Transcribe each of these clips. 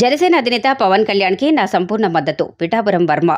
జనసేన అధినేత పవన్ కళ్యాణ్కి నా సంపూర్ణ మద్దతు. పిఠాపురం వర్మ.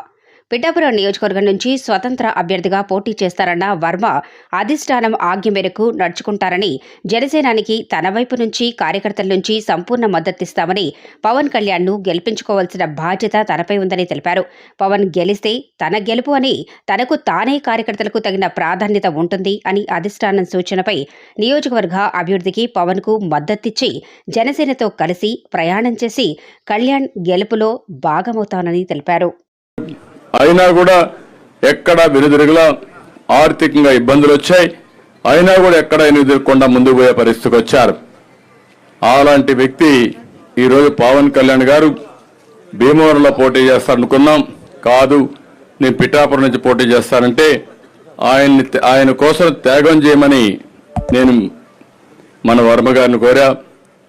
పిఠాపురం నియోజకవర్గం నుంచి స్వతంత్ర అభ్యర్థిగా పోటీ చేస్తారన్న వర్మ అధిష్టానం ఆజ్ఞ మేరకు నడుచుకుంటారని జనసేనానికి తన వైపు నుంచి కార్యకర్తల నుంచి సంపూర్ణ మద్దతిస్తామని పవన్ కళ్యాణ్ను గెలిపించుకోవాల్సిన బాధ్యత తనపై ఉందని తెలిపారు. పవన్ గెలిస్తే తన గెలుపు అని తనకు తానే కార్యకర్తలకు తగిన ప్రాధాన్యత ఉంటుంది అని అధిష్టానం సూచనపై నియోజకవర్గ అభివృద్ధికి పవన్కు మద్దతిచ్చి జనసేనతో కలిసి ప్రయాణం చేసి కళ్యాణ్ గెలుపులో భాగమవుతానని తెలిపారు. అయినా కూడా ఎక్కడ వెనుదిరుగులా ఆర్థికంగా ఇబ్బందులు వచ్చాయి. అయినా కూడా ఎక్కడ వెనుదిరగకుండా ముందుకు పోయే పరిస్థితికి వచ్చారు. అలాంటి వ్యక్తి ఈరోజు పవన్ కళ్యాణ్ గారు భీమవరంలో పోటీ చేస్తారనుకున్నాం. కాదు నేను పిఠాపురం నుంచి పోటీ చేస్తానంటే ఆయన్ని ఆయన కోసం త్యాగం చేయమని నేను మన వర్మ గారిని కోరా.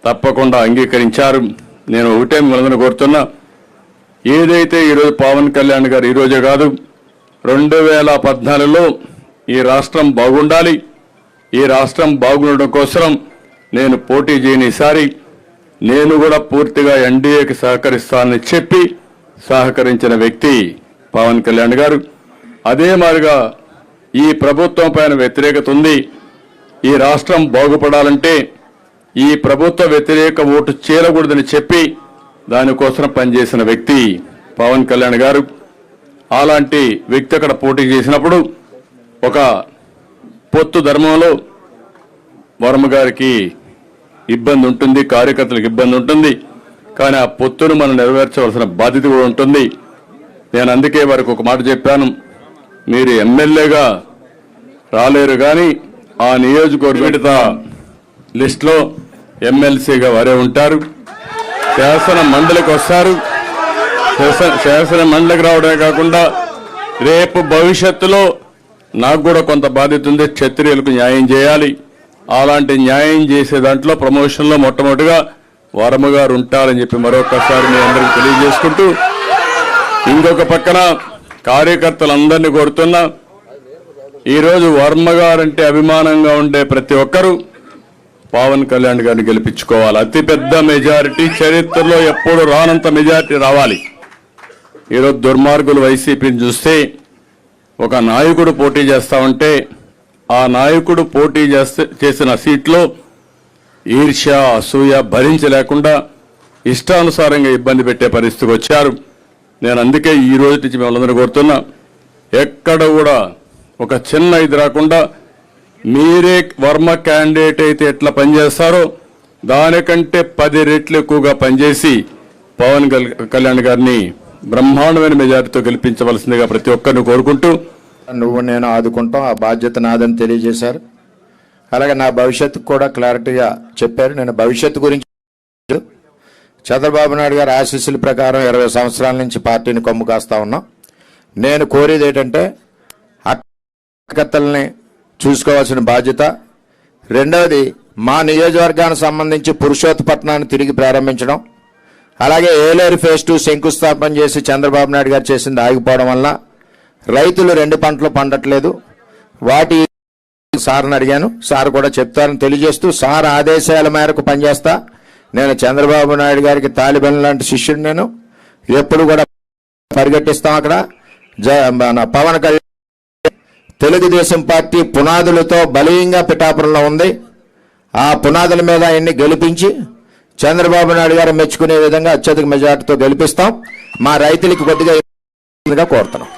తప్పకుండా అంగీకరించారు. నేను ఒకటే మిమ్మల్ని కోరుతున్నా. ఏదైతే ఈరోజు పవన్ కళ్యాణ్ గారు ఈరోజే కాదు రెండు వేల పద్నాలుగులో ఈ రాష్ట్రం బాగుండాలి. ఈ రాష్ట్రం బాగుండడం కోసం నేను పోటీ చేయని ఈసారి నేను కూడా పూర్తిగా ఎన్డీఏకి సహకరిస్తానని చెప్పి సహకరించిన వ్యక్తి పవన్ కళ్యాణ్ గారు. అదే మాదిరిగా ఈ ప్రభుత్వం పైన వ్యతిరేకత ఉంది. ఈ రాష్ట్రం బాగుపడాలంటే ఈ ప్రభుత్వ వ్యతిరేక ఓటు చేరకూడదని చెప్పి దానికోసం పనిచేసిన వ్యక్తి పవన్ కళ్యాణ్ గారు అలాంటి వ్యక్తి అక్కడ పోటీ చేసినప్పుడు ఒక పొత్తు ధర్మంలో వర్మ గారికి ఇబ్బంది ఉంటుంది కార్యకర్తలకు ఇబ్బంది ఉంటుంది. కానీ ఆ పొత్తును మనం నెరవేర్చవలసిన బాధ్యత కూడా ఉంటుంది. నేను అందుకే వారికి ఒక మాట చెప్పాను. మీరు ఎమ్మెల్యేగా రాలేరు కానీ ఆ నియోజకవర్గ విడత లిస్టులో ఎమ్మెల్సీగా వారే ఉంటారు. శాసన మండలికి వస్తారు. శాసన- శాసన మండలికి రావడమే కాకుండా రేపు భవిష్యత్తులో నాకు కూడా కొంత బాధ్యత ఉంది. క్షత్రియులకు న్యాయం చేయాలి. అలాంటి న్యాయం చేసే దాంట్లో ప్రమోషన్లో మొట్టమొదటిగా వరమ గారు ఉంటారని చెప్పి మరొకసారి మీ అందరికి తెలియజేసుకుంటూ ఇంకొక పక్కన కార్యకర్తలందరినీ కోరుతున్నా. ఈరోజు వర్మ గారంటే అభిమానంగా ఉండే ప్రతి ఒక్కరూ పవన్ కళ్యాణ్ గారిని గెలిపించుకోవాలి. అతిపెద్ద మెజారిటీ చరిత్రలో ఎప్పుడు రానంత మెజారిటీ రావాలి. ఈరోజు దుర్మార్గులు వైసీపీని చూస్తే ఒక నాయకుడు పోటీ చేస్తా ఉంటే ఆ నాయకుడు పోటీ చేస్తే చేసిన సీట్లో ఈర్ష్య అసూయ భరించలేకుండా ఇష్టానుసారంగా ఇబ్బంది పెట్టే పరిస్థితికి వచ్చారు. నేను అందుకే ఈ రోజు నుంచి మిమ్మల్ని కోరుతున్నా ఎక్కడ కూడా ఒక చిన్న ఇది రాకుండా మీరే వర్మ క్యాండిడేట్ అయితే ఎట్లా పనిచేస్తారో దానికంటే పది రెట్లు ఎక్కువగా పనిచేసి పవన్ కళ్యాణ్ గారిని బ్రహ్మాండమైన మెజారిటీతో గెలిపించవలసిందిగా ప్రతి ఒక్కరిని కోరుకుంటూ నువ్వు నేను ఆదుకుంటాం. ఆ బాధ్యత నాదని తెలియజేశారు. అలాగే నా భవిష్యత్తు కూడా క్లారిటీగా చెప్పారు. నేను భవిష్యత్తు గురించి చంద్రబాబు నాయుడు గారి ఆశీస్సుల ప్రకారం ఇరవై సంవత్సరాల నుంచి పార్టీని కొమ్ము కాస్తా ఉన్నాం. నేను కోరేది ఏంటంటే కార్యకర్తల్ని చూసుకోవాల్సిన బాధ్యత. రెండవది మా నియోజకవర్గానికి సంబంధించి పురుషోత్పట్నాన్ని తిరిగి ప్రారంభించడం. అలాగే ఏలేరు ఫేజ్ టూ శంకుస్థాపన చేసి చంద్రబాబు నాయుడు గారు చేసింది ఆగిపోవడం వల్ల రైతులు రెండు పంటలు పండట్లేదు. వాటి సార్ని అడిగాను. సార్ కూడా చెప్తారని తెలియజేస్తూ సార్ ఆదేశాల మేరకు పనిచేస్తా. నేను చంద్రబాబు నాయుడు గారికి తాలిబన్ లాంటి శిష్యుడు నేను. ఎప్పుడు కూడా పరిగెట్టిస్తాం అక్కడ. జ- మన పవన్ కళ్యాణ్ తెలుగుదేశం పార్టీ పునాదులతో బలీయంగా పిఠాపురంలో ఉంది. ఆ పునాదుల మీద ఆయన్ని గెలిపించి చంద్రబాబు నాయుడు గారు మెచ్చుకునే విధంగా అత్యధిక మెజార్టీతో గెలిపిస్తాం. మా రైతులకి కొద్దిగా కోరుతున్నాం.